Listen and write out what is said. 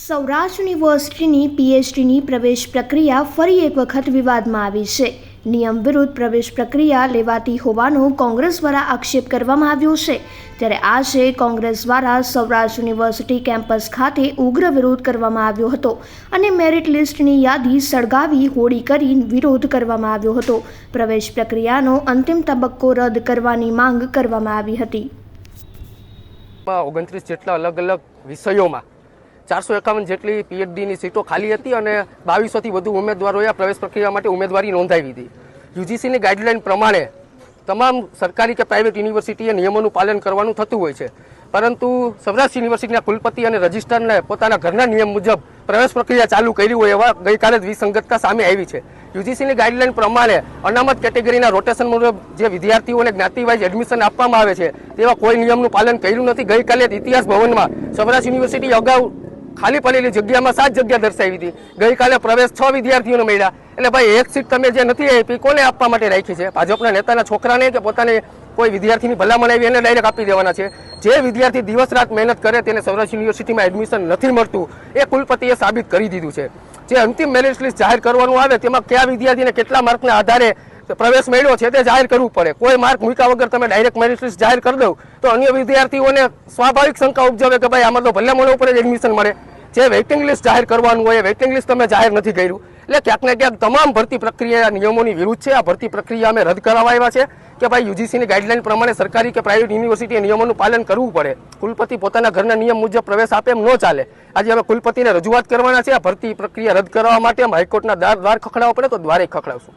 સૌરાષ્ટ્ર યુનિવર્સિટીની પીએચડીની પ્રવેશ પ્રક્રિયા ફરી એક વખત વિવાદમાં આવી છે. નિયમ વિરુદ્ધ પ્રવેશ પ્રક્રિયા લેવાતી હોવાનો કોંગ્રેસ દ્વારા આક્ષેપ કરવામાં આવ્યો છે. ત્યારે આજે કોંગ્રેસ દ્વારા સૌરાષ્ટ્ર યુનિવર્સિટી કેમ્પસ ખાતે ઉગ્ર વિરોધ કરવામાં આવ્યો હતો અને મેરિટ લિસ્ટની યાદી સળગાવી હોળી કરી વિરોધ કરવામાં આવ્યો હતો. પ્રવેશ પ્રક્રિયાનો અંતિમ તબક્કો રદ કરવાની માંગ કરવામાં આવી હતી. ઓગણત્રીસ જેટલા અલગ અલગ વિષયોમાં ચારસો એકાવન જેટલી પીએચડીની સીટો ખાલી હતી અને બાવીસોથી વધુ ઉમેદવારોએ પ્રવેશ પ્રક્રિયા માટે ઉમેદવારી નોંધાવી હતી યુજીસીની ગાઈડલાઈન પ્રમાણે તમામ સરકારી કે પ્રાઇવેટ યુનિવર્સિટીએ નિયમોનું પાલન કરવાનું થતું હોય છે. પરંતુ સૌરાષ્ટ્ર યુનિવર્સિટીના કુલપતિ અને રજિસ્ટ્રારને પોતાના ઘરના નિયમ મુજબ પ્રવેશ પ્રક્રિયા ચાલુ કરી હોય એવા ગઈકાલે જ વિસંગતતા સામે આવી છે. યુજીસીની ગાઈડલાઈન પ્રમાણે અનામત કેટેગરીના રોટેશન મુજબ જે વિદ્યાર્થીઓને જ્ઞાતિવાઇઝ એડમિશન આપવામાં આવે છે, તેવા કોઈ નિયમનું પાલન કર્યું નથી. ગઈકાલે ઇતિહાસ ભવનમાં સૌરાષ્ટ્ર યુનિવર્સિટી અગાઉ ખાલી પડેલી જગ્યામાં સાત જગ્યા દર્શાવી હતી. ગઈકાલે પ્રવેશ છ વિદ્યાર્થીઓને મળ્યા. એટલે ભાઈ, એક સીટ તમે જે નથી આપી, કોને આપવા માટે રાખી છે? ભાજપના નેતાના છોકરાને કે પોતાને કોઈ વિદ્યાર્થીની ભલામણ આવી એને ડાયરેક્ટ આપી દેવાના છે. જે વિદ્યાર્થી દિવસ રાત મહેનત કરે તેને સૌરાષ્ટ્ર યુનિવર્સિટીમાં એડમિશન નથી મળતું, એ કુલપતિએ સાબિત કરી દીધું છે. જે અંતિમ મેરિટ લિસ્ટ જાહેર કરવાનું આવે, તેમાં કયા વિદ્યાર્થીને કેટલા માર્કના આધારે પ્રવેશ મેળવ્યો છે તે જાહેર કરવું પડે. કોઈ માર્ક મૂક્યા વગર તમે ડાયરેક્ટ મેરિટ લિસ્ટ જાહેર કરી દો તો અન્ય વિદ્યાર્થીઓને સ્વાભાવિક શંકા ઉપજાવે કે ભાઈ આમાં તો ભલે મને ઉપર જ એડમિશન મળે. જે વેઇટિંગ લિસ્ટ જાહેર કરવાનું હોય એ વેઇટિંગ લિસ્ટ તમે જાહેર નથી કર્યું. એટલે ક્યાંક ને ક્યાંક તમામ ભરતી પ્રક્રિયા નિયમોની વિરુદ્ધ છે. આ ભરતી પ્રક્રિયા અમે રદ કરવા આવ્યા છે કે ભાઈ યુજીસીની ગાઈડલાઈન પ્રમાણે સરકારી કે પ્રાઇવેટ યુનિવર્સિટી નિયમોનું પાલન કરવું પડે. કુલપતિ પોતાના ઘરના નિયમ મુજબ પ્રવેશ આપે એમ ન ચાલે. આજે અમે કુલપતિને રજૂઆત કરવાના છે આ ભરતી પ્રક્રિયા રદ કરવા માટે અમે હાઈકોર્ટના દ્વાર દ્વાર ખખડાવવા પડે તો દ્વારે ખખડાવશું.